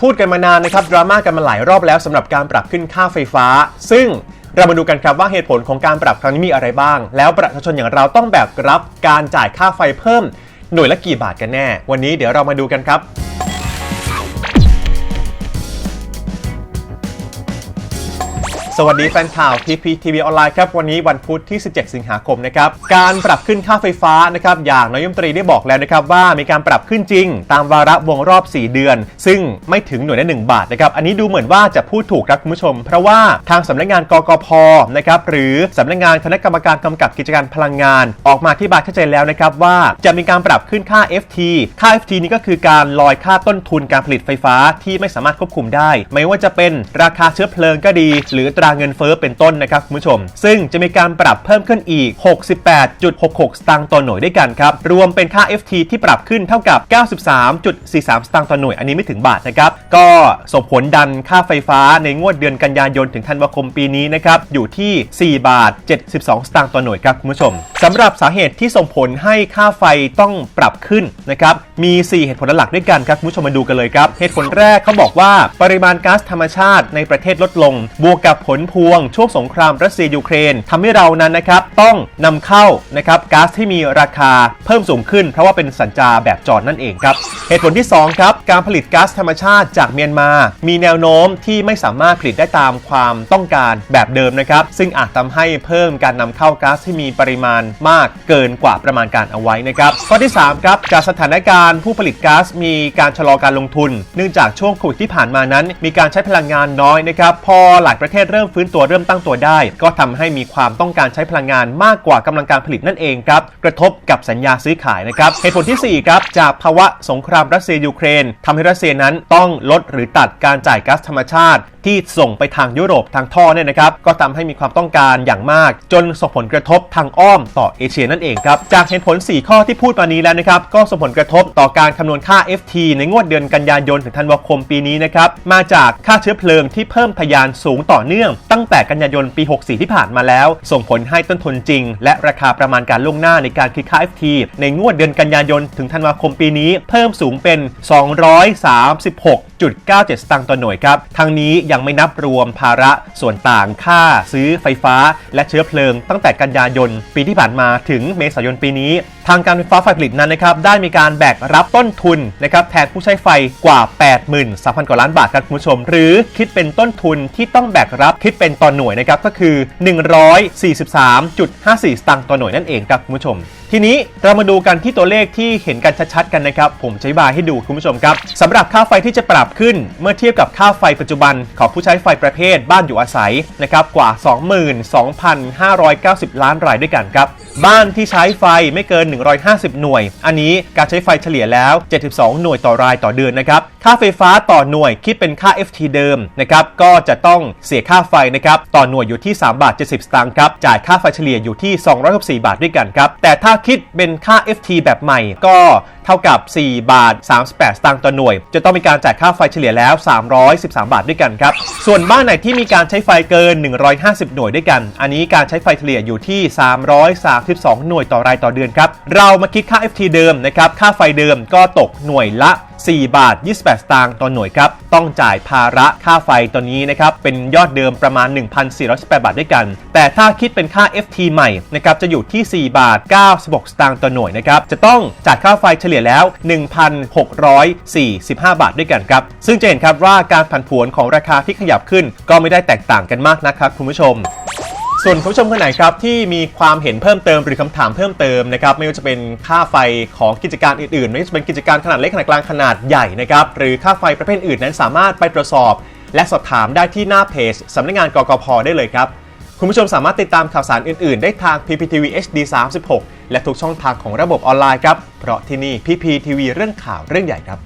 พูดกันมานานนะครับ ดราม่ากันมาหลายรอบแล้วสำหรับการปรับขึ้นค่าไฟฟ้า ซึ่งเรามาดูกันครับว่าเหตุผลของการปรับครั้งนี้มีอะไรบ้าง แล้วประชาชนอย่างเราต้องแบกรับการจ่ายค่าไฟเพิ่ม หน่วยละกี่บาทกันแน่ วันนี้เดี๋ยวเรามาดูกันครับ สวัสดีแฟนข่าว PPTV ออนไลน์ครับ วันนี้วันพุธที่ 17 สิงหาคมนะครับ การปรับขึ้นค่าไฟฟ้านะครับอย่างนายมตรีได้บอกแล้วนะครับว่ามีการปรับขึ้นจริง ตามวาระวงรอบ 4 เดือน ซึ่งไม่ถึงหน่วยละ1บาทนะครับอันนี้ดูเหมือนว่าจะพูดถูกครับคุณผู้ชม เพราะว่าทางสำนักงานกกพนะครับหรือสำนักงานคณะกรรมการกำกับกิจการพลังงาน ออกมาที่บายชัดเจนแล้วนะครับว่าจะมีการปรับขึ้นค่า FT ค่า FT นี้ก็คือการลอยค่าต้นทุนการผลิตไฟฟ้าที่ไม่สามารถควบคุมได้ ไม่ว่าจะเป็นราคาเชื้อเพลิงก็ดี หรือตราเงินเฟ้อเป็นต้นนะครับคุณผู้ชม ซึ่งจะมีการปรับเพิ่มขึ้นอีก 68.66 สตางค์ต่อหน่วยด้วยกันครับ รวมเป็นค่า FT ที่ปรับขึ้นเท่ากับ 93.43 สตางค์ต่อหน่วย อันนี้ไม่ถึงบาทนะครับ ก็ส่งผลดันค่าไฟฟ้าในงวดเดือนกันยายนถึงธันวาคมปีนี้นะครับ อยู่ที่ 4 บาท 72 สตางค์ต่อหน่วยครับคุณผู้ชมสำหรับสาเหตุที่ส่งผลให้ค่าไฟต้องปรับขึ้นนะครับ มี 4 เหตุผลหลักด้วยกันครับคุณผู้ชมมาดูกันเลยครับ เหตุผลแรกเขาบอกว่าปริมาณก๊าซธรรมชาติในประเทศลดลง บวกกับผลพวง ช่วงสงครามรัสเซียยูเครนทำให้เรานั้นนะครับต้องนำเข้านะครับก๊าซที่มีราคาเพิ่มสูงขึ้น เพราะว่าเป็นสัญจาแบบจอดนั่นเองครับเหตุผลที่2ครับการผลิตก๊าซธรรมชาติจากเมียนมา มีแนวโน้มที่ไม่สามารถผลิตได้ตามความต้องการแบบเดิมนะครับ ซึ่งอาจทำให้เพิ่มการนำเข้าก๊าซที่มีปริมาณมากเกินกว่าประมาณการเอาไว้นะครับข้อที่3ครับจากสถานการณ์ผู้ผลิตก๊าซมีการชะลอการลงทุน เนื่องจากช่วงโควิดที่ผ่านมานั้น มีการใช้พลังงานน้อยนะครับพอหลายประเทศเริ่มริ่มฟื้นตัวเริ่มตั้งตัวได้ ก็ทำให้มีความต้องการใช้พลังงานมากกว่ากำลังการผลิตนั่นเองครับกระทบกับสัญญาซื้อขายนะครับเหตุผลทีสี่4ครับจากภาวะสงครามรัสเซียยูเครนทำให้รัสเซียนั้นต้องลดหรือตัดการจ่ายก๊าซธรรมชาติ ที่ส่งไปทางยุโรปทางท่อเนี่ยนะครับก็ทำให้มีความต้องการอย่างมาก จนส่งผลกระทบทางอ้อมต่อเอเชียนั่นเองครับจากเหตุผล 4 ข้อที่พูดมานี้แล้วนะครับก็ส่งผลกระทบต่อการคำนวณค่า FT ในงวดเดือนกันยายนถึงธันวาคมปีนี้นะครับมาจากค่าเชื้อเพลิงที่เพิ่มทะยานสูงต่อเนื่องตั้งแต่กันยายนปี 64 ที่ผ่านมาแล้ว ส่งผลให้ต้นทุนจริง และราคาประมาณการล่วงหน้าในการคิดค่า FT ในงวดเดือนกันยายนถึงธันวาคมปีนี้เพิ่มสูงเป็น 236.97 สตางค์ต่อหน่วยครับ ทั้งนี้ยังไม่นับรวมภาระส่วนต่างค่าซื้อไฟฟ้า และเชื้อเพลิง ตั้งแต่กันยายนปีที่ผ่านมาถึงเมษายนปีนี้ ทางการไฟฟ้าฝ่ายผลิตนั้นนะครับได้มีการแบกรับต้นทุนนะครับแทนผู้ใช้ไฟกว่า 83,000 กว่าล้านบาทครับคุณผู้ชม หรือคิดเป็นต้นทุนที่ต้องแบกรับคิดเป็นต่อหน่วยนะครับก็คือ 143.54 สตางค์ต่อหน่วยนั่นเองครับคุณผู้ชม ทีนี้เรามาดูกันที่ตัวเลขที่เห็นกันชัดๆกันนะครับ ผมจะอธิบายให้ดูคุณผู้ชมครับสำหรับค่าไฟที่จะปรับขึ้นเมื่อเทียบกับค่าไฟปัจจุบันของผู้ใช้ไฟประเภทบ้านอยู่อาศัยนะครับกว่า 22,590 ล้านรายด้วยกันครับบ้านที่ใช้ไฟไม่เกิน 150 หน่วย อันนี้การใช้ไฟเฉลี่ยแล้ว 72 หน่วยต่อรายต่อเดือนนะครับค่าไฟฟ้าต่อหน่วยคิดเป็นค่า FT เดิมนะครับก็จะต้องเสียค่าไฟนะครับต่อหน่วยอยู่ที่ 3 บาท 70 สตางค์ครับ จ่ายค่าไฟเฉลี่ยอยู่ที่ 264 บาทด้วยกันครับ แต่ถ้าคิดเป็นค่า FT แบบใหม่ก็เท่ากับ 4 บาท 38 สตางค์ต่อหน่วย จะต้องมีการจ่ายค่าไฟเฉลี่ยแล้ว 313 บาทด้วยกันครับ ส่วนบ้านไหนที่มีการใช้ไฟเกิน 150 หน่วยด้วยกัน อันนี้การใช้ไฟเฉลี่ยอยู่ที่ 332 หน่วยต่อรายต่อเดือนครับ เรามาคิดค่า FT เดิมนะครับ ค่าไฟเดิมก็ตกหน่วยละ4 บาท 28 สตางค์ต่อหน่วยครับ ต้องจ่ายภาระค่าไฟตัวนี้นะครับ เป็นยอดเดิมประมาณ 1,418 บาทด้วยกัน แต่ถ้าคิดเป็นค่า FT ใหม่นะครับ จะอยู่ที่ 4 บาท 96 สตางค์ต่อหน่วยนะครับ จะต้องจ่ายค่าไฟเฉลี่ยแล้ว 1,645 บาทด้วยกันครับ ซึ่งจะเห็นครับว่าการผันผวนของราคาที่ขยับขึ้น ก็ไม่ได้แตกต่างกันมากนะครับคุณผู้ชม ส่วนคุณผู้ชมคนไหนครับที่มีความเห็นเพิ่มเติมหรือคำถามเพิ่มเติมนะครับไม่ว่าจะเป็นค่าไฟของกิจการอื่นๆไม่ว่าจะเป็นกิจการขนาดเล็กขนาดกลางขนาดใหญ่นะครับหรือค่าไฟประเภทอื่นนั้นสามารถไปตรวจสอบ และสอบถามได้ที่หน้าเพจสำนักงานกกพได้เลยครับคุณผู้ชมสามารถติดตามข่าวสารอื่นๆ ได้ทาง PPTV HD 36 และทุกช่องทางของระบบออนไลน์ครับ เพราะที่นี่ PPTV เรื่องข่าวเรื่องใหญ่ครับ